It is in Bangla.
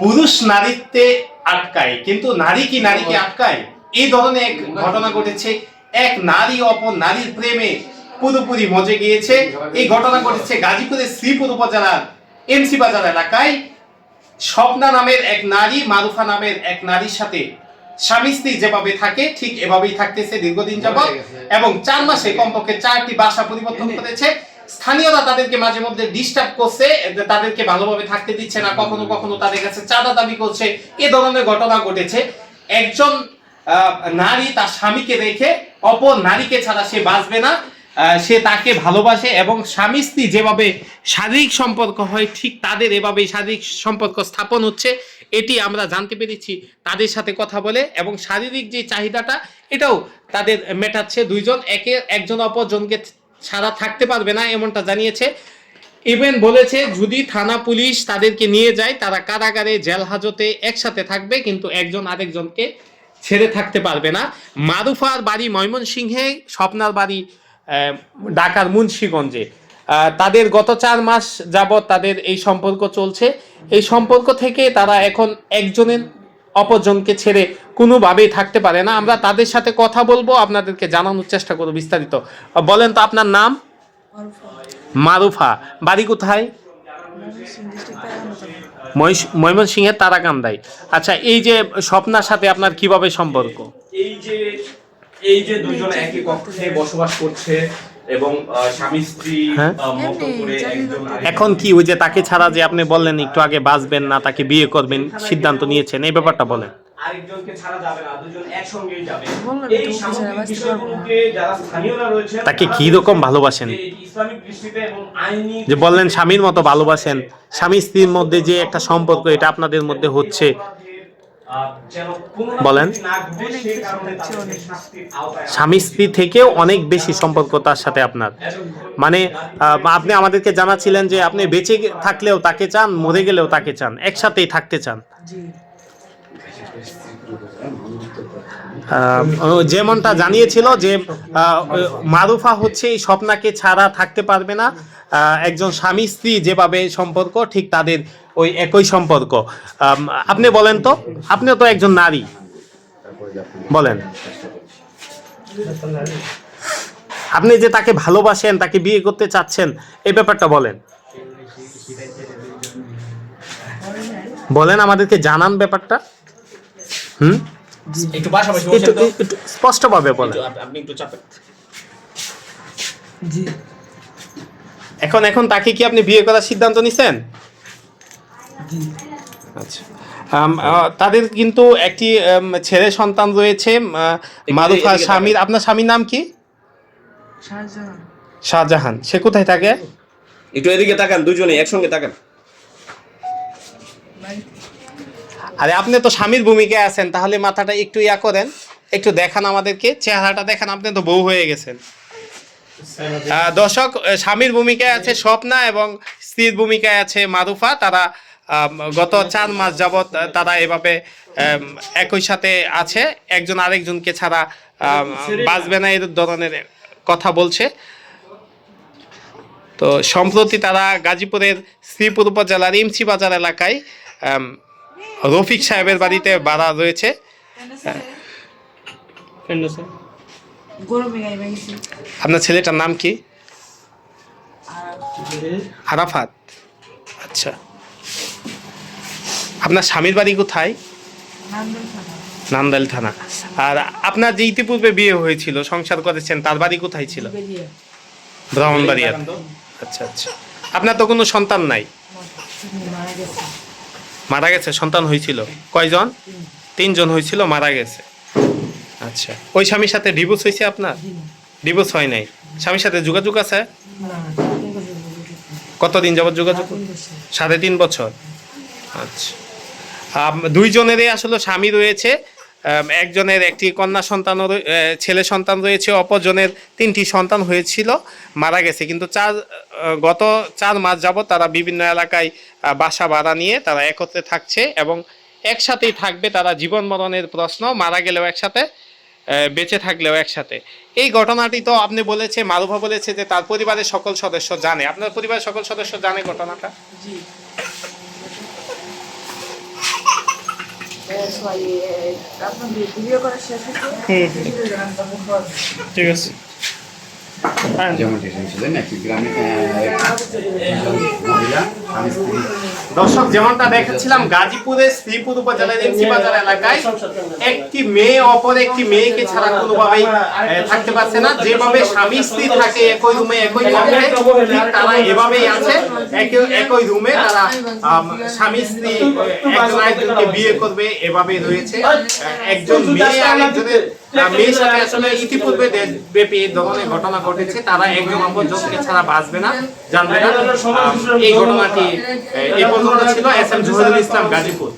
পুরুষ নারীত্বে আটকায় কিন্তু নারী কি নারীকে আটকায়? এই ধরনের এক ঘটনা ঘটেছে। এক নারী অপর নারীর প্রেমে পুরোপুরি মজে গিয়েছে। এই ঘটনা ঘটেছে গাজীপুরের শ্রীপুর উপজেলার এমসি বাজার এলাকায়। স্বপ্না নামের এক নারী মারুফা নামের এক নারীর সাথে স্বামী স্ত্রী যেভাবে থাকে ঠিক এভাবেই থাকতেছে দীর্ঘদিন যাবৎ। এবং চার মাসে কমপক্ষে চারটি বাসা পরিবর্তন করেছে। স্থানীয়রা তাদেরকে মাঝে মধ্যে ডিস্টার্ব করছে তাদেরকে ভালোভাবে থাকতে দিচ্ছে না কখনো কখনো তাদের কাছে চাঁদা দাবি করছে এ ধরনের ঘটনা ঘটেছে। একজন নারী তার স্বামীকে রেখে অপর নারীকে ছাড়া সে বাঁচবে না সে তাকে ভালোবাসে এবং স্বামী স্ত্রী যেভাবে শারীরিক সম্পর্ক হয় ঠিক তাদের এভাবেই শারীরিক সম্পর্ক স্থাপন হচ্ছে। এটি আমরা জানতে পেরেছি তাদের সাথে কথা বলে এবং শারীরিক যে চাহিদাটা এটাও তাদের মেটাচ্ছে দুইজন একে একজন অপরজনকে ছাড়া থাকতে পারবে না, এমনটা জানিয়েছে। ইভেন বলেছে, যদি থানা পুলিশ তাদেরকে নিয়ে যায়, তারা কারাগারে, জেল হাজতে একসাথে থাকবে, কিন্তু একজন আরেকজনকে ছেড়ে থাকতে পারবে না। মারুফার বাড়ি ময়মনসিংহে, স্বপ্নার বাড়ি ঢাকার মুন্সীগঞ্জে। তাদের গত চার মাস যাবৎ তাদের এই সম্পর্ক চলছে। এই সম্পর্ক থেকে তারা এখন একজনের অপরজনকে ছেড়ে কোনোভাবেই থাকতে পারে না। আমরা তাদের সাথে কথা বলব আপনাদেরকে জানানোর চেষ্টা করব বিস্তারিত। বলেন তো আপনার নাম? মারুফা। বাড়ি কোথায়? ময়মনসিংহের তারাকান্দায়। আচ্ছা এই যে স্বপ্নার সাথে আপনার কীভাবে সম্পর্ক? এই যে এই যে দুজন একই কক্ষে বসবাস করছে এবং স্বামী স্ত্রী হ্যাঁ। মতো করে একজন এখন কি ওই যে তাকে ছাড়া যে আপনি বললেন একটু আগে বাঁচবেন না তাকে বিয়ে করবেন সিদ্ধান্ত নিয়েছেন এই ব্যাপারটা বলেন। আরেকজনকে ছাড়া যাবে না দুজন একসঙ্গেই যাবে। এই তো, ওকে ছাড়া সামগ্রিক বিষয়গুলোকে যারা স্থানীয়রা রয়েছেন তাকে কি রকম ভালোবাসেন? যে ইসলামিক দৃষ্টিতে এবং আইনি যে বললেন স্বামীর মতো ভালোবাসেন স্বামী স্ত্রীর মধ্যে যে একটা সম্পর্ক এটা আপনাদের মধ্যে হচ্ছে বলেন। স্বামী স্ত্রী থেকেও অনেক বেশি সম্পর্ক তার সাথে আপনার। মানে আহ, আপনি আমাদেরকে জানাচ্ছিলেন যে আপনি বেঁচে থাকলেও তাকে চান মরে গেলেও তাকে চান একসাথেই থাকতে চান। আহ, যেমনটা জানিয়েছিল যে আহ, মারুফা হচ্ছে এই স্বপ্নাকে ছাড়া থাকতে পারবে না। আহ, একজন স্বামী স্ত্রী যেভাবে সম্পর্ক ঠিক তাদের ওই একই সম্পর্ক। আপনি বলেন তো আপনিও তো একজন নারী। বলেন। আপনি যে তাকে ভালোবাসেন তাকে বিয়ে করতে চাচ্ছেন এই ব্যাপারটা বলেন। বলেন আমাদেরকে জানান ব্যাপারটা। হুম? একটু। স্পষ্টভাবে বলেন। আপনি একটু চাপেন। জি। এখন এখন তাকে কি আপনি বিয়ে করার সিদ্ধান্ত নিছেন? আচ্ছা। তাদের কিন্তু একটি ছেলে সন্তান রয়েছে মারুফা স্বামীর। আপনার স্বামীর নাম কি? শাহজাহান। শাহজাহান। সে কোথায় থাকে? একটু এদিকে তাকান দুজনে একসঙ্গে তাকান। আরে আপনি তো স্বামীর ভূমিকায় আছেন তাহলে মাথাটা একটু ইয়া করেন একটু দেখান আমাদেরকে চেহারাটা দেখান আপনি তো বউ হয়ে গেছেন। দর্শক স্বামীর ভূমিকায় আছে স্বপ্না এবং স্ত্রীর ভূমিকায় আছে মারুফা তারা গত চার মাস যাবৎ তারা এভাবে একই সাথে আছে। একজন আরেকজনকে ছাড়া বাঁচবে না এই ধরনের কথা বলছে। তো সম্প্রতি তারা গাজীপুরের শ্রীপুর উপজেলার ইমচি বাজার এলাকায় রফিক সাহেবের বাড়িতে বাড়া রয়েছে। আপনার ছেলেটার নাম কি? আরাফাত। আচ্ছা। আপনার স্বামীর বাড়ি কোথায়? নান্দাইল থানা। আর আপনার যে ইতিপূর্বে বিয়ে হয়েছিল সংসার করেছেন তার বাড়ি কোথায় ছিল? ব্রাহ্মণবাড়িয়া আচ্ছা আচ্ছা। আপনার তো কোনো সন্তান নাই? মারা গেছে। সন্তান হয়েছিল। কয়জন? তিনজন হয়েছিল মারা গেছে। আচ্ছা। ওই স্বামীর সাথে ডিভোর্স হয়েছে আপনার? ডিভোর্স হয় নাই। স্বামীর সাথে যোগাযোগ আছে? কতদিন যাবত যোগাযোগ? সাড়ে তিন বছর। আচ্ছা। দুইজনেরই আসলে স্বামী রয়েছে। একজনের একটি কন্যা সন্তানও ছেলে সন্তান রয়েছে, অপরজনের তিনটি সন্তান হয়েছিল, মারা গেছে। কিন্তু চার গত চার মাস যাবত তারা বিভিন্ন এলাকায় বাসা ভাড়া নিয়ে তারা একত্রে থাকছে এবং একসাথেই থাকবে তারা জীবন মরণের প্রশ্ন, মারা গেলেও একসাথে বেঁচে থাকলেও একসাথে। এই ঘটনাটি তো আপনি বলেছে মারুভা বলেছে যে তার পরিবারের সকল সদস্য জানে। আপনার পরিবারের সকল সদস্য জানে ঘটনাটা? জি। ঠিক আছে। যেমন গ্রামে মহিলা দর্শক যেমনটা দেখাচ্ছিলাম গাজীপুরের শ্রীপুর উপজেলার এমসি বাজার এলাকায় একটি মেয়ে অপর একটি মেয়েকে ছাড়া কোনোভাবেই আহ, থাকতে পারছে না। যেভাবে স্বামী স্ত্রী থাকে একই রুমে একই ঠিক তারা এভাবেই আছে। একই রুমে তারা স্বামী স্ত্রী একজন আরেকজনকে বিয়ে করবে এভাবেই রয়েছে। একজন মেয়ে আরেকজনের আহ, মেয়ের সাথে আসলে ইতিপূর্বে দেশব্যাপী ধরনের ঘটনা ঘটেছে। তারা একজন অপরজনকে ছাড়া বাঁচবে না জানবে না। এই ঘটনাটি এই পর্যন্ত ছিল এস এম জহুরুল ইসলাম গাজীপুর।